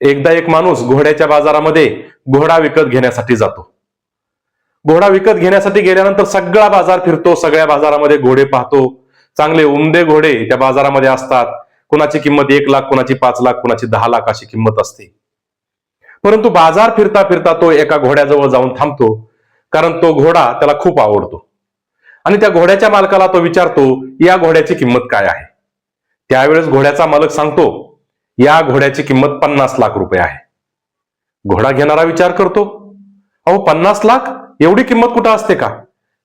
एकदा एक माणूस घोड्याच्या बाजारामध्ये घोडा विकत घेण्यासाठी जातो. घोडा विकत घेण्यासाठी गेल्यानंतर सगळा बाजार फिरतो सगळ्या बाजारामध्ये घोडे पाहतो. चांगले उमदे घोडे त्या बाजारामध्ये असतात. कुणाची किंमत एक लाख कुणाची पाच लाख कुणाची दहा लाख अशी किंमत असते. परंतु बाजार फिरता फिरता तो एका घोड्याजवळ जाऊन थांबतो कारण तो घोडा त्याला खूप आवडतो. आणि त्या घोड्याच्या मालकाला तो विचारतो या घोड्याची किंमत काय आहे? त्यावेळेस घोड्याचा मालक सांगतो या घोड्याची किंमत पन्नास लाख रुपये आहे. घोडा घेणारा विचार करतो अहो पन्नास लाख? एवढी किंमत कुठं असते का?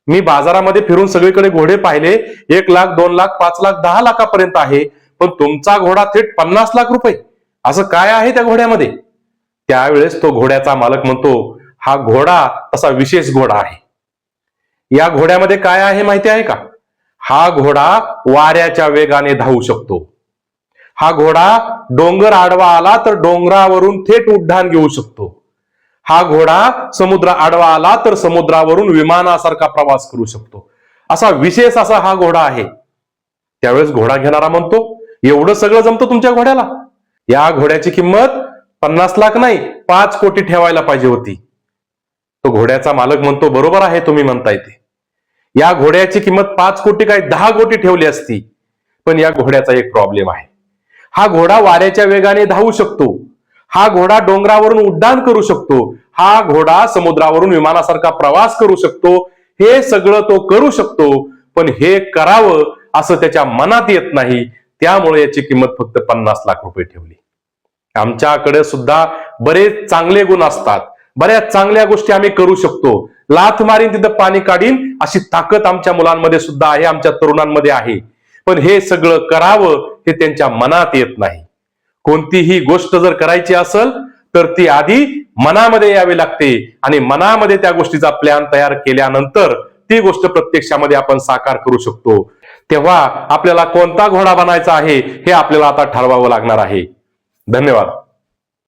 मी बाजारामध्ये फिरून सगळीकडे घोडे पाहिले एक लाख दोन लाख पाच लाख दहा लाखापर्यंत आहे पण तुमचा घोडा थेट पन्नास लाख रुपये. असं काय आहे त्या घोड्यामध्ये? त्यावेळेस तो घोड्याचा मालक म्हणतो हा घोडा तसा विशेष घोडा आहे. या घोड्यामध्ये काय आहे माहिती आहे का? हा घोडा वाऱ्याच्या वेगाने धावू शकतो. हा घोडा डोंगर आडवा आला तर डोंगरावरून थेट उड्डाण घेऊ शकतो. हा घोडा समुद्र आडवा आला तर समुद्रावरून विमानासारखा प्रवास करू शकतो. असा विशेष असा हा घोडा आहे. त्यावेळेस घोडा घेणारा म्हणतो एवढं सगळं जमतं तुमच्या घोड्याला? या घोड्याची किंमत पन्नास लाख नाही पाच कोटी ठेवायला पाहिजे होती. तो घोड्याचा मालक म्हणतो बरोबर आहे तुम्ही म्हणताय ते. या घोड्याची किंमत पाच कोटी काय दहा कोटी ठेवली असती. पण या घोड्याचा एक प्रॉब्लेम आहे. हा घोडा वाऱ्याच्या वेगाने धावू शकतो. हा घोडा डोंगरावरून उड्डाण करू शकतो. हा घोडा समुद्रावरून विमानासारखा प्रवास करू शकतो. हे सगळं तो करू शकतो पण हे करावं असं त्याच्या मनात येत नाही. त्यामुळे याची किंमत फक्त पन्नास लाख रुपये ठेवली. आमच्याकडे सुद्धा बरेच चांगले गुण असतात. बऱ्याच चांगल्या गोष्टी आम्ही करू शकतो. लाथ मारीन तिथं पाणी काढीन अशी ताकद आमच्या मुलांमध्ये सुद्धा आहे आमच्या तरुणांमध्ये आहे. पण हे सगळं करावं हे त्यांच्या मनात येत नाही. कोणतीही गोष्ट जर करायची असेल तर ती आधी मनामध्ये यावी लागते आणि मनामध्ये त्या गोष्टीचा प्लॅन तयार केल्यानंतर ती गोष्ट प्रत्यक्षामध्ये आपण साकार करू शकतो. तेव्हा आपल्याला कोणता घोडा बनायचा आहे हे आपल्याला आता ठरवावं लागणार आहे. धन्यवाद.